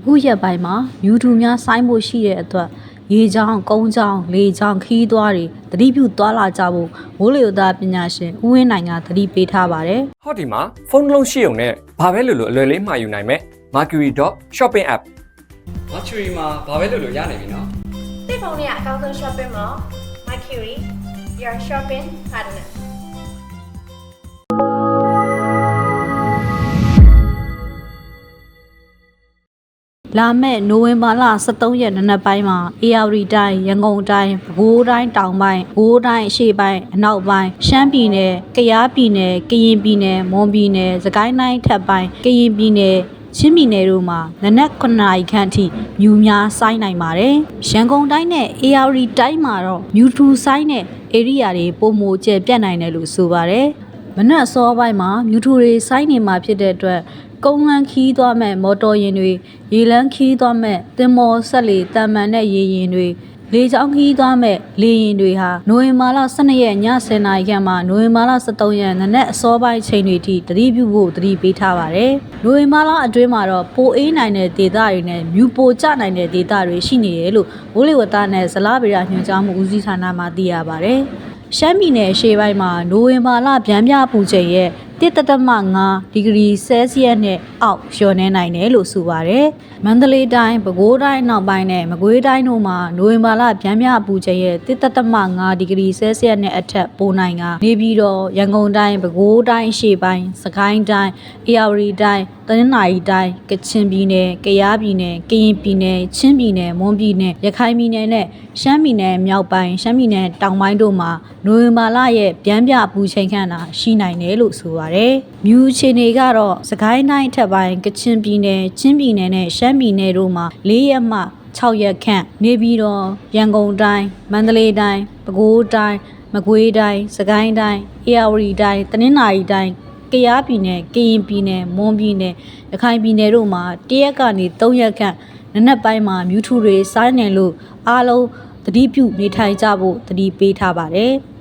အခုရက်ပိုင်းမှာမြူတူများဆိုင်းဖို့ရှိတဲ့အတွက်ရေချောင်းကုန်းချောင်းလေချောင်းခီးသွားတွေသတိပြုသွားလာကြဖို့မိုးလေဝသပညာရှင်ဦးဝင်းနိုင်ကသတိပေးထားပါတယ်ဟောဒီမှာဖုန်းတစ်လုံးရှိုံနဲ့ဘာပဲလို့လို့အလွယ်လေးမှာယူနိုင်မယ် Mercury.shopping app Mercury မှာဘာပဲလို့လို့ရနိုင်ပြီနော်သိဖုန်းလေးကအကောင်းဆုံး shopping mall Mercury your shopping partner လာမယ့်နိုဝင်ဘာလ23ရက်နေ့နက်ပိုင်းမှာအေရဝတီတိုင်းရန်ကုန်တိုင်းပဲခူးတိုင်းတောင်ပိုင်းဘိုးတိုင်းအရှေ့ပိုင်းအနောက်ပိုင်းရှမ်းပြည်နယ်ကယားပြည်နယ်ကရင်ပြည်နယ်မွန်ပြည်နယ်စကိုင်းတိုင်းထပ်ပိုင်းကရင်ပြည်နယ်ချင်းပြည်နယ်တို့မှာနနက်9နာရီခန့်အထိမြူများဆိုင်းနိုင်ပါတယ်။ရန်ကုန်တိုင်းနဲ့အေရဝတီတိုင်းမှာတော့မြူထူဆိုင်းတဲ့ area တွေပုံမကျပြတ်နိုင်တယ်လို့ဆိုပါတယ်။မနက်အစောပိုင်းမှာမြူထူတွေစိုင်းနေမှာဖြစ်တဲ့အတွက် ကုန်းလန်းခီးသွားမဲ့မော်တော်ယာဉ်တွေရေလန်းခီးသွားမဲ့သင်္ဘောဆက်လေတန်မှန်တဲ့ရေယာဉ်တွေလေကြောင်းခီးသွားမဲ့လေယာဉ်တွေဟာနိုဝင်ဘာလ12ရက်ည10:00နာရီခန့်မှနိုဝင်ဘာလ13ရက်နနက်အစောပိုင်းချိန်တွေထိတတိပြုဖို့တတိပေးထားပါတယ်။နိုဝင်ဘာလအတွင်းမှာတော့ပိုအေးနိုင်တဲ့ဒေသတွေနဲ့မြူပိုကျနိုင်တဲ့ဒေသတွေရှိနေတယ်လို့ဘိုးလေဝသနဲ့ဇလားဗေဒညွှန်ကြားမှုဦးစီးဌာနမှသိရပါတယ်။ရှမ်းပြည်နယ်အရှေ့ပိုင်းမှာနိုဝင်ဘာလဗျမ်းပြပူချိန်ရဲ့ 1.5ဒီဂရီဆဲလ်စီယပ်နဲ့အောက်လျော့နေနိုင်တယ်လို့ဆိုပါတယ်။မန္တလေးတိုင်းပဲခူးတိုင်းနောက်ပိုင်းနဲ့မကွေးတိုင်းတို့မှာနိုဝင်ဘာလဗျမ်းပြပူချိန်ရဲ့1.5ဒီဂရီဆဲလ်စီယပ်နဲ့အထက်ပိုနိုင်ကနေပြီးတော့ရန်ကုန်တိုင်းပဲခူးတိုင်းအရှေ့ပိုင်းစကိုင်းတိုင်းအေရဝတီတိုင်းတနင်္သာရီတိုင်းကချင်ပြည်နယ်ကယားပြည်နယ်ကရင်ပြည်နယ်ချင်းပြည်နယ်မွန်ပြည်နယ်ရခိုင်ပြည်နယ်နဲ့ရှမ်းပြည်နယ်မြောက်ပိုင်းရှမ်းပြည်နယ်တောင်ပိုင်းတို့မှာနိုဝင်ဘာလရဲ့ဗျမ်းပြပူချိန်ခန့်တာရှိနိုင်တယ်လို့ဆိုပါတယ်။မြူချီနေကတော့စကိုင်းတိုင်းထက်ပိုင်းကချင်ပြည်နယ်ချင်းပြည်နယ်နဲ့ရှမ်းပြည်နယ်တို့မှာ၄ရက်မှ6ရက်ခန့်နေပြီးတော့ရန်ကုန်တိုင်းမန္တလေးတိုင်းပဲခူးတိုင်းမကွေးတိုင်းစကိုင်းတိုင်းအေရဝတီတိုင်းတနင်္သာရီတိုင်းကယားပြည်နယ်ကရင်ပြည်နယ်မွန်ပြည်နယ်ရခိုင်ပြည်နယ်တို့မှာတရက်ကနေ3ရက်ခန့်နနက်ပိုင်းမှာမြူထူတွေစားနေလို့အားလုံးသတိပြုနေထိုင်ကြဖို့သတိပေးထားပါတယ်။